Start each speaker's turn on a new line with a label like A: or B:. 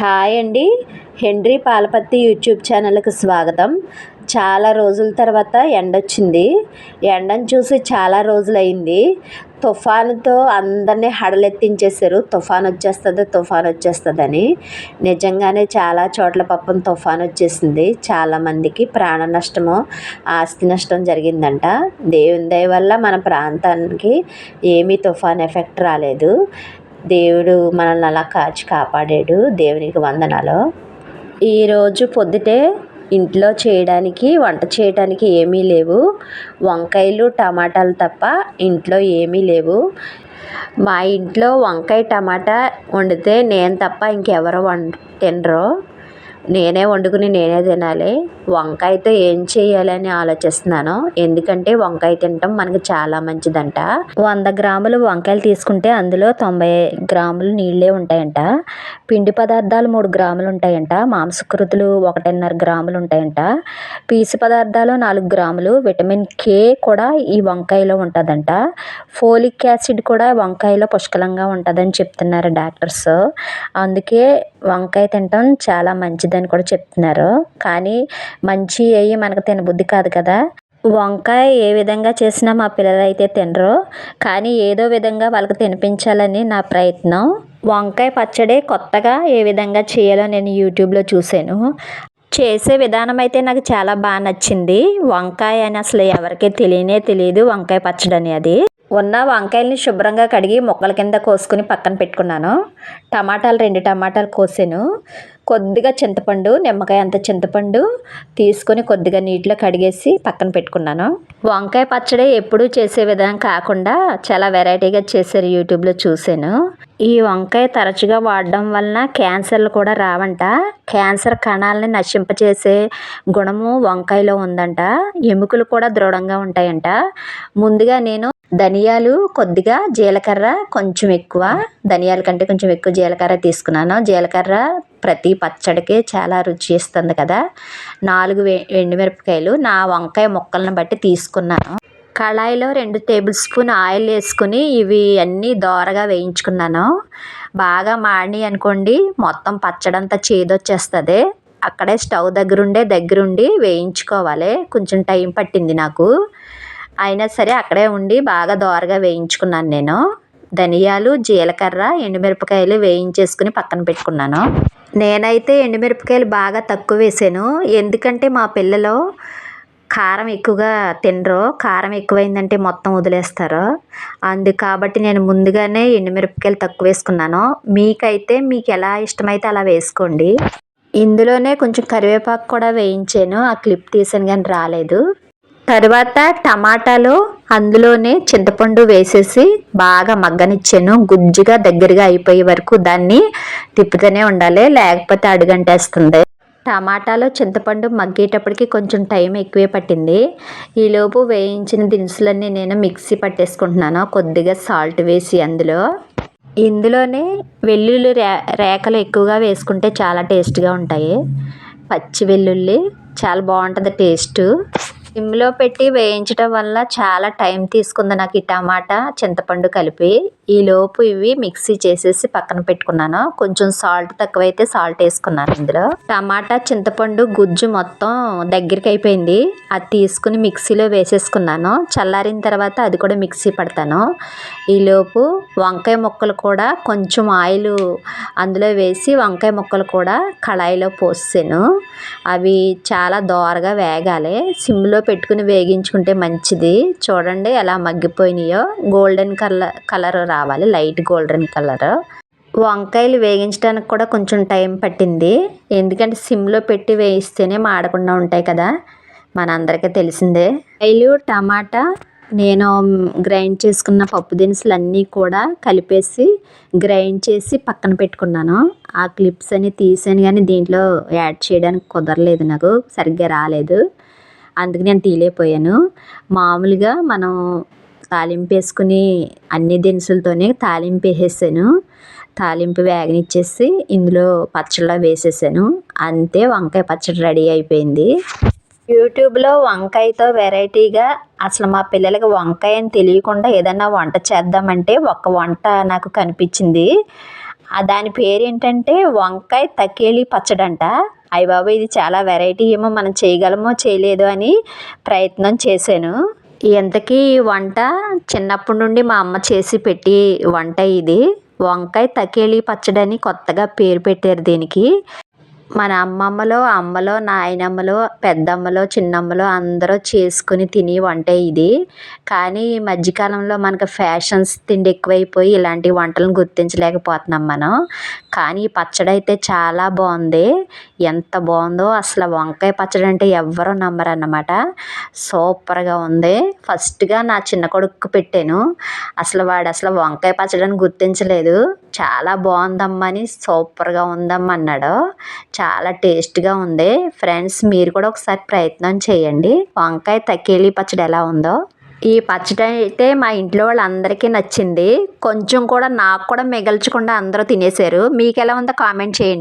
A: Hi అండి. Henry Palapatti YouTube ఛానల్కి స్వాగతం. చాలా రోజుల తర్వాత ఎండ వచ్చింది ఎండను చూసి చాలా రోజులైంది. తుఫానుతో అందరినీ హడలెత్తించేశారు. తుఫాన్ వచ్చేస్తుంది తుఫాన్ వచ్చేస్తుందని నిజంగానే చాలా చోట్ల పాపం తుఫాన్ వచ్చేసింది చాలామందికి ప్రాణ నష్టము ఆస్తి నష్టం జరిగిందంట. దేవుని దయ వల్ల మన ప్రాంతానికి ఏమీ తుఫాన్ ఎఫెక్ట్ రాలేదు. దేవుడు మనల్ని అలా కాచి కాపాడాడు దేవునికి వందనాలు. ఈరోజు పొద్దుటే ఇంట్లో చేయడానికి వంట చేయడానికి ఏమీ లేవు. వంకాయలు టమాటాలు తప్ప ఇంట్లో ఏమీ లేవు. మా ఇంట్లో వంకాయ టమాటా వండితే నేను తప్ప ఇంకెవరు వం తినరు. నేనే వండుకుని నేనే తినాలి. వంకాయతో ఏం చేయాలని ఆలోచిస్తున్నాను? ఎందుకంటే వంకాయ తినటం మనకు చాలా మంచిదంట. వంద గ్రాములు వంకాయలు తీసుకుంటే అందులో తొంభై గ్రాములు నీళ్ళే ఉంటాయంట. పిండి పదార్థాలు మూడు గ్రాములు ఉంటాయంట. మాంసకృతులు ఒకటిన్నర గ్రాములు ఉంటాయంట. పీసు పదార్థాలు నాలుగు గ్రాములు. విటమిన్ కే కూడా ఈ వంకాయలో ఉంటుందంట. ఫోలిక్ యాసిడ్ కూడా వంకాయలో పుష్కలంగా ఉంటుందని చెప్తున్నారు డాక్టర్స్. అందుకే వంకాయ తినటం చాలా మంచిది. మంచిదని కూడా చెప్తున్నారు. కానీ మంచి అయ్యి మనకు తినబుద్ధి కాదు కదా. వంకాయ ఏ విధంగా చేసినా మా పిల్లలు అయితే తినరు. కానీ ఏదో విధంగా వాళ్ళకి తినిపించాలని నా ప్రయత్నం. వంకాయ పచ్చడి కొత్తగా ఏ విధంగా చేయాలో నేను యూట్యూబ్లో చూశాను. చేసే విధానం అయితే నాకు చాలా బాగా నచ్చింది. వంకాయ అని అసలు ఎవరికీ తెలియనే తెలియదు వంకాయ పచ్చడి అనేది. ఉన్న వంకాయల్ని శుభ్రంగా కడిగి ముక్కల కింద కోసుకుని పక్కన పెట్టుకున్నాను. టమాటాలు రెండు టమాటాలు కోసాను. కొద్దిగా చింతపండు నిమ్మకాయ అంత చింతపండు తీసుకొని కొద్దిగా నీటిలో కడిగేసి పక్కన పెట్టుకున్నాను. వంకాయ పచ్చడి ఎప్పుడూ చేసే విధానం కాకుండా చాలా వెరైటీగా చేశారు యూట్యూబ్లో చూశాను. ఈ వంకాయ తరచుగా వాడడం వలన క్యాన్సర్లు కూడా రావంట. క్యాన్సర్ కణాలని నశింపచేసే గుణము వంకాయలో ఉందంట. ఎముకలు కూడా దృఢంగా ఉంటాయంట. ముందుగా నేను ధనియాలు కొద్దిగా జీలకర్ర కొంచెం ఎక్కువ ధనియాల కంటే కొంచెం ఎక్కువ జీలకర్ర తీసుకున్నాను. జీలకర్ర ప్రతి పచ్చడికి చాలా రుచి ఇస్తుంది కదా. నాలుగు ఎండుమిరపకాయలు నా వంకాయ ముక్కలను బట్టి తీసుకున్నాను. కళాయిలో రెండు టేబుల్ స్పూన్ ఆయిల్ వేసుకుని ఇవి అన్నీ దోరగా వేయించుకున్నాను. బాగా మాడి అనుకోండి మొత్తం పచ్చడంతా చేదొచ్చేస్తుంది. అక్కడే స్టవ్ దగ్గరుండే దగ్గరుండి వేయించుకోవాలి. కొంచెం టైం పట్టింది నాకు. అయినా సరే అక్కడే ఉండి బాగా దోరగా వేయించుకున్నాను నేను. ధనియాలు జీలకర్ర ఎండుమిరపకాయలు వేయించేసుకుని పక్కన పెట్టుకున్నాను. నేనైతే ఎండుమిరపకాయలు బాగా తక్కువ వేసాను. ఎందుకంటే మా పిల్లలు కారం ఎక్కువగా తినరు. కారం ఎక్కువైందంటే మొత్తం వదిలేస్తారు. అందు కాబట్టి నేను ముందుగానే ఎండుమిరపకాయలు తక్కువ వేసుకున్నాను. మీకైతే మీకు ఎలా ఇష్టమైతే అలా వేసుకోండి. ఇందులోనే కొంచెం కరివేపాకు కూడా వేయించాను. ఆ క్లిప్ తీసాను కానీ రాలేదు. తర్వాత టమాటాలు అందులోనే చింతపండు వేసేసి బాగా మగ్గనిచ్చాను. గుజ్జుగా దగ్గరగా అయిపోయే వరకు దాన్ని తిప్పుతూనే ఉండాలి. లేకపోతే అడుగంటేస్తుంది. టమాటాలో చింతపండు మగ్గేటప్పటికి కొంచెం టైం ఎక్కువే పట్టింది. ఈలోపు వేయించిన దినుసులన్నీ నేను మిక్సీ పట్టేసుకుంటున్నాను. కొద్దిగా సాల్ట్ వేసి అందులో. ఇందులోనే వెల్లుల్లి రే రేఖలు ఎక్కువగా వేసుకుంటే చాలా టేస్ట్గా ఉంటాయి. పచ్చి వెల్లుల్లి చాలా బాగుంటుంది టేస్ట్. సిమ్లో పెట్టి వేయించడం వల్ల చాలా టైం తీసుకుంది నాకు ఈ టమాటా చింతపండు కలిపి. ఈలోపు ఇవి మిక్సీ చేసేసి పక్కన పెట్టుకున్నాను. కొంచెం సాల్ట్ తక్కువైతే సాల్ట్ వేసుకున్నాను ఇందులో. టమాటా చింతపండు గుజ్జు మొత్తం దగ్గరికి అయిపోయింది. అది తీసుకుని మిక్సీలో వేసేసుకున్నాను. చల్లారిన తర్వాత అది కూడా మిక్సీ పడతాను. ఈలోపు వంకాయ ముక్కలు కూడా కొంచెం ఆయిల్ అందులో వేసి వంకాయ ముక్కలు కూడా కళాయిలో పోసాను అవి చాలా దోరగా వేగాలి. సిమ్లో పెట్టుకుని వేగించుకుంటే మంచిది. చూడండి ఎలా మగ్గిపోయినాయో. గోల్డెన్ కలర్ కలర్ రావాలి. లైట్ గోల్డెన్ కలర్ వంకాయలు వేగించడానికి కూడా కొంచెం టైం పట్టింది. ఎందుకంటే సిమ్లో పెట్టి వేయిస్తేనే మాడకుండా ఉంటాయి కదా. మనందరికీ తెలిసిందే. వంకాయలు టమాటా నేను గ్రైండ్ చేసుకున్న పప్పు దినుసులు అన్నీ కూడా కలిపేసి గ్రైండ్ చేసి పక్కన పెట్టుకున్నాను. ఆ క్లిప్స్ అన్ని తీసాను కానీ దీంట్లో యాడ్ చేయడానికి కుదరలేదు నాకు. సరిగ్గా రాలేదు. అందుకు నేను తీలేపోయాను మామూలుగా మనం తాలింపు వేసుకుని అన్ని దినుసులతోనే తాలింపు వేసేసాను. తాలింపు వేగనిచ్చేసి ఇందులో పచ్చళ్ళ వేసేసాను. అంతే వంకాయ పచ్చడి రెడీ అయిపోయింది. యూట్యూబ్లో వంకాయతో వెరైటీగా అసలు మా పిల్లలకి వంకాయ అని తెలియకుండా ఏదైనా వంట చేద్దామంటే ఒక వంట నాకు కనిపించింది. దాని పేరు ఏంటంటే వంకాయ తకేళి పచ్చడి అంట అయ్య బాబు ఇది చాలా వెరైటీ ఏమో మనం చేయగలమో చేయలేదో అని ప్రయత్నం చేశాను. ఇంతకీ ఈ వంట? చిన్నప్పటి నుండి మా అమ్మ చేసి పెట్టి వంట ఇది. వంకాయ తకేళి పచ్చడి అని కొత్తగా పేరు పెట్టారు దీనికి. మన అమ్మమ్మలో అమ్మలో నాయనమ్మలో పెద్దమ్మలో చిన్నమ్మలో అందరూ చేసుకుని తిని వంట ఇది. కానీ ఈ మధ్యకాలంలో మనకు ఫ్యాషన్స్ తిండి ఎక్కువైపోయి ఇలాంటి వంటలను గుర్తించలేకపోతున్నాం మనం. కానీ ఈ పచ్చడి అయితే చాలా బాగుంది. ఎంత బాగుందో అసలు వంకాయ పచ్చడి అంటే ఎవ్వరూ నమ్మరు అన్నమాట. సూపర్గా ఉంది. ఫస్ట్గా నా చిన్న కొడుకు పెట్టాను. అసలు వాడు అసలు వంకాయ పచ్చడి అని గుర్తించలేదు. చాలా బాగుందమ్మా అని సూపర్గా ఉందమ్మా అన్నాడు. చాలా టేస్ట్గా ఉంది. ఫ్రెండ్స్ మీరు కూడా ఒకసారి ప్రయత్నం చేయండి. వంకాయ తకేలి పచ్చడి ఎలా ఉందో. ఈ పచ్చడి అయితే మా ఇంట్లో వాళ్ళందరికీ నచ్చింది. కొంచెం కూడా నాకు కూడా మిగల్చకుండా అందరూ తినేశారు మీకు ఎలా ఉందో కామెంట్ చేయండి.